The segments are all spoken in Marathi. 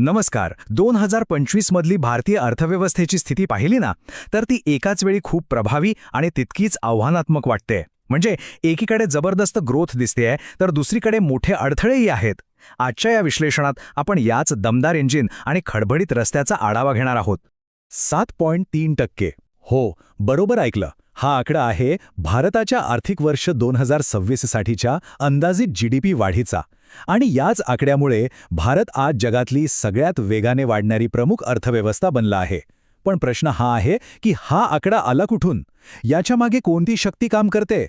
नमस्कार. दोन हजार पंचवीसमधली भारतीय अर्थव्यवस्थेची स्थिती पाहिली ना तर ती एकाच वेळी खूप प्रभावी आणि तितकीच आव्हानात्मक वाटते. म्हणजे एकीकडे जबरदस्त ग्रोथ दिसतेय तर दुसरीकडे मोठे अडथळेही आहेत. आजच्या या विश्लेषणात आपण याच दमदार इंजिन आणि खडबडीत रस्त्याचा आढावा घेणार आहोत. सात पॉईंट तीन टक्के. हो बरोबर ऐकलं. हा आकडा आहे भारताच्या आर्थिक वर्ष दोन हजार सव्वीससाठीच्या अंदाजित जीडीपी वाढीचा. आणि याच आकड्यामुळे भारत आज जगातली सगळ्यात वेगाने वाढणारी प्रमुख अर्थव्यवस्था बनला आहे. पण प्रश्न हा आहे की हा आकडा आला कुठून? याच्या मागे कोणती शक्ती काम करते?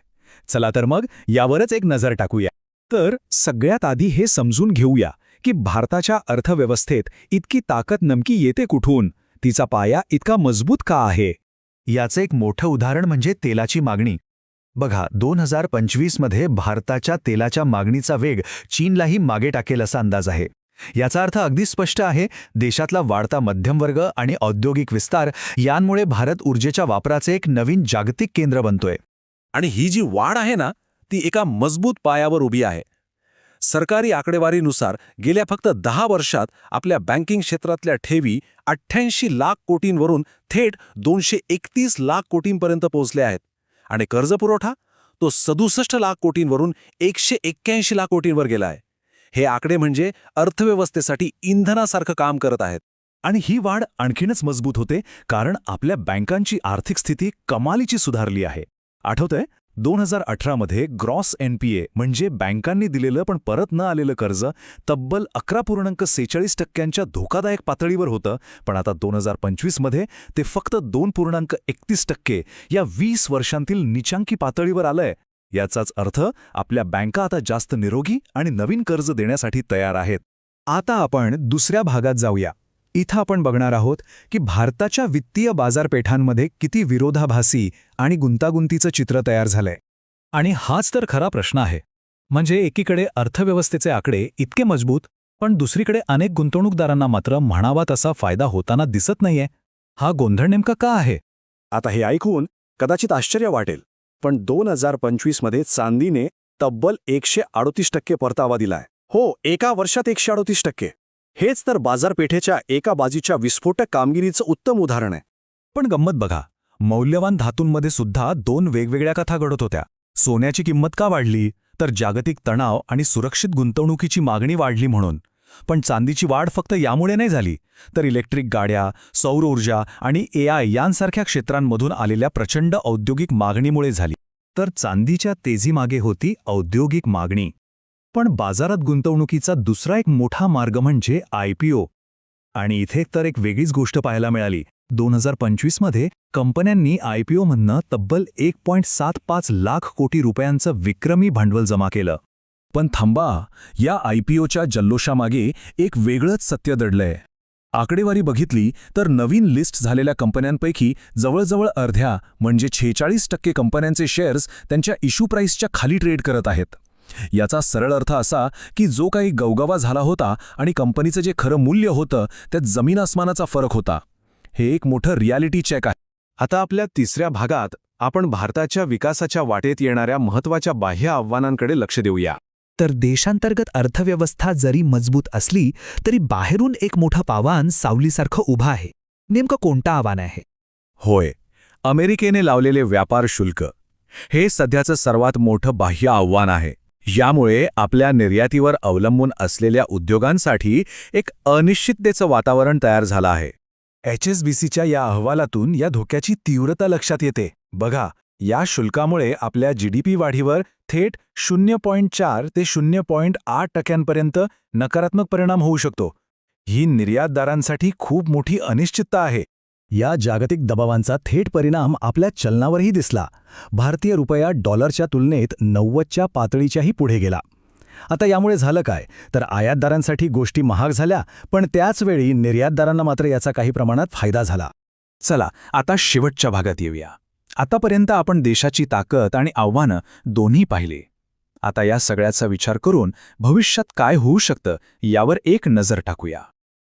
चला तर मग यावरच एक नजर टाकूया. तर सगळ्यात आधी हे समजून घेऊया की भारताच्या अर्थव्यवस्थेत इतकी ताकद नमकी येते कुठून? तिचा पाया इतका मजबूत का आहे? याचं एक मोठं उदाहरण म्हणजे तेलाची मागणी. बघा दोन हजार पंचवीसमध्ये भारताच्या तेलाच्या मागणीचा वेग चीनलाही मागे टाकेल असा अंदाज आहे. याचा अर्थ अगदी स्पष्ट आहे देशातला वाढता मध्यमवर्ग आणि औद्योगिक विस्तार यांमुळे भारत ऊर्जेच्या वापराचे एक नवीन जागतिक केंद्र बनतोय. आणि ही जी वाढ आहे ना ती एका मजबूत पायावर उभी आहे. सरकारी आकडेवारीनुसार गेल्या फक्त दहा वर्षात आपल्या बँकिंग क्षेत्रातल्या ठेवी अठ्ठ्याऐंशी लाख कोटींवरून थेट दोनशे एकतीस लाख कोटींपर्यंत पोहोचले आहेत. आणि कर्जपुरवठा? तो सदुसष्ट लाख कोटींवरून एकशे एक्क्याऐंशी लाख कोटींवर गेला आहे हे आकडे म्हणजे अर्थव्यवस्थेसाठी इंधनासारखं काम करत आहेत. आणि ही वाढ आणखीनच मजबूत होते कारण आपल्या बँकांची आर्थिक स्थिती कमालीची सुधारली आहे. आठवतंय? दोन हजार अठरामध्ये ग्रॉस एनपीए म्हणजे बँकांनी दिलेलं पण परत न आलेलं कर्ज तब्बल अकरा पूर्णांक सेहेचाळीस टक्क्यांच्या धोकादायक पातळीवर होतं. पण आता दोन हजार पंचवीसमध्ये ते फक्त दोन पूर्णांक एकतीस टक्के या वीस वर्षांतील निचांकी पातळीवर आलंय. याचाच अर्थ आपल्या बँका आता जास्त निरोगी आणि नवीन कर्ज देण्यासाठी तयार आहेत. आता आपण दुसऱ्या भागात जाऊया. इथं आपण बघणार आहोत की भारताच्या वित्तीय बाजारपेठांमध्ये किती विरोधाभासी आणि गुंतागुंतीचं चित्र तयार झालंय. आणि हाच तर खरा प्रश्न आहे. म्हणजे एकीकडे अर्थव्यवस्थेचे आकडे इतके मजबूत पण दुसरीकडे अनेक गुंतवणूकदारांना मात्र म्हणावा तसा फायदा होताना दिसत नाहीये. हा गोंधळ नेमका का आहे? आता हे ऐकून कदाचित आश्चर्य वाटेल पण दोन हजार पंचवीसमध्ये चांदीने तब्बल एकशे अडोतीस टक्के परतावा दिलाय. हो एका वर्षात एकशे अडोतीस टक्के. हेच तर बाजारपेठेच्या एका बाजूच्या विस्फोटक कामगिरीचं उत्तम उदाहरण आहे. पण गंमत बघा मौल्यवान धातूंमध्ये सुद्धा दोन वेगवेगळ्या कथा घडत होत्या. सोन्याची किंमत का वाढली तर जागतिक तणाव आणि सुरक्षित गुंतवणुकीची मागणी वाढली म्हणून. पण चांदीची वाढ फक्त यामुळे नाही झाली तर इलेक्ट्रिक गाड्या सौर ऊर्जा आणि एआय यांसारख्या क्षेत्रांमधून आलेल्या प्रचंड औद्योगिक मागणीमुळे झाली. तर चांदीच्या तेजीमागे होती औद्योगिक मागणी. पण बाजारात गुंतवणुकीचा दुसरा एक मोठा मार्ग म्हणजे आयपीओ आणि इथे तर एक वेगळीच गोष्ट पाहायला मिळाली. दोन हजार पंचवीसमध्ये कंपन्यांनी आयपीओ म्हणणं तब्बल एक पॉईंट सात पाच लाख कोटी रुपयांचं विक्रमी भांडवल जमा केलं. पण थांबा या आयपीओच्या जल्लोषामागे एक वेगळंच सत्य दडलंय. आकडेवारी बघितली तर नवीन लिस्ट झालेल्या कंपन्यांपैकी जवळजवळ अर्ध्या म्हणजे छेचाळीस टक्के कंपन्यांचे शेअर्स त्यांच्या इश्यू प्राईसच्या खाली ट्रेड करत आहेत. याचा सरळ अर्थ असा की जो काही गवगवा झाला होता आणि कंपनीचं जे खरं मूल्य होतं त्यात जमीन आसमानाचा फरक होता. हे एक मोठं रियालिटी चेक आहे. आता आपल्या तिसऱ्या भागात आपण भारताच्या विकासाच्या वाटेत येणाऱ्या महत्त्वाच्या बाह्य आव्हानांकडे लक्ष देऊया. तर देशांतर्गत अर्थव्यवस्था जरी मजबूत असली तरी बाहेरून एक मोठं पावान सावलीसारखं उभं आहे. नेमकं कोणतं आव्हान आहे? होय अमेरिकेने लावलेले व्यापार शुल्क. हे सध्याचं सर्वात मोठं बाह्य आव्हान आहे. यामुळे आपल्या निर्यातीवर अवलंबून असलेल्या उद्योगांसाठी एक अनिश्चिततेचं वातावरण तयार झालं आहे. एच एस बी सीच्या या अहवालातून या धोक्याची तीव्रता लक्षात येते. बघा या शुल्कामुळे आपल्या जीडीपी वाढीवर थेट शून्य पॉईंट चार ते शून्य पॉईंट आठ टक्क्यांपर्यंत नकारात्मक परिणाम होऊ शकतो. ही निर्यातदारांसाठी खूप मोठी अनिश्चितता आहे. या जागतिक दबावांचा थेट परिणाम आपल्या चलनावरही दिसला. भारतीय रुपया डॉलरच्या तुलनेत नव्वदच्या पातळीच्याही पुढे गेला. आता यामुळे झालं काय? तर आयातदारांसाठी गोष्टी महाग झाल्या पण त्याचवेळी निर्यातदारांना मात्र याचा काही प्रमाणात फायदा झाला. चला आता शेवटच्या भागात येऊया. आतापर्यंत आपण देशाची ताकद आणि आव्हानं दोन्ही पाहिले. आता या सगळ्याचा विचार करून भविष्यात काय होऊ शकतं यावर एक नजर टाकूया.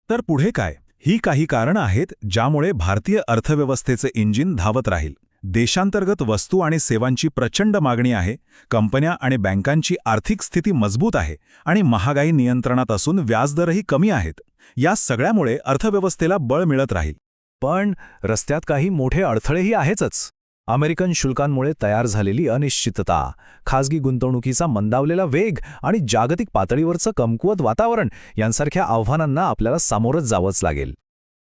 तर पुढे काय? ही काही कारणं आहेत ज्यामुळे भारतीय अर्थव्यवस्थेचं इंजिन धावत राहील. देशांतर्गत वस्तू आणि सेवांची प्रचंड मागणी आहे कंपन्या आणि बँकांची आर्थिक स्थिती मजबूत आहे आणि महागाई नियंत्रणात असून व्याजदरही कमी आहेत. या सगळ्यामुळे अर्थव्यवस्थेला बळ मिळत राहील. पण रस्त्यात काही मोठे अडथळेही आहेतच. अमेरिकन शुल्कांमुळे तयार झालेली अनिश्चितता खासगी गुंतवणुकीचा मंदावलेला वेग आणि जागतिक पातळीवरचं कमकुवत वातावरण यांसारख्या आव्हानांना आपल्याला सामोरच जावंच लागेल.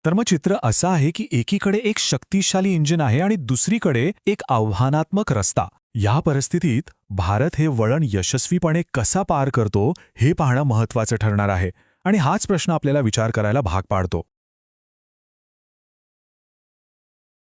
तर मग चित्र असं आहे की एकीकडे एक शक्तिशाली इंजिन आहे आणि दुसरीकडे एक आव्हानात्मक रस्ता. या परिस्थितीत भारत हे वळण यशस्वीपणे कसा पार करतो हे पाहणं महत्वाचं ठरणार आहे आणि हाच प्रश्न आपल्याला विचार करायला भाग पाडतो.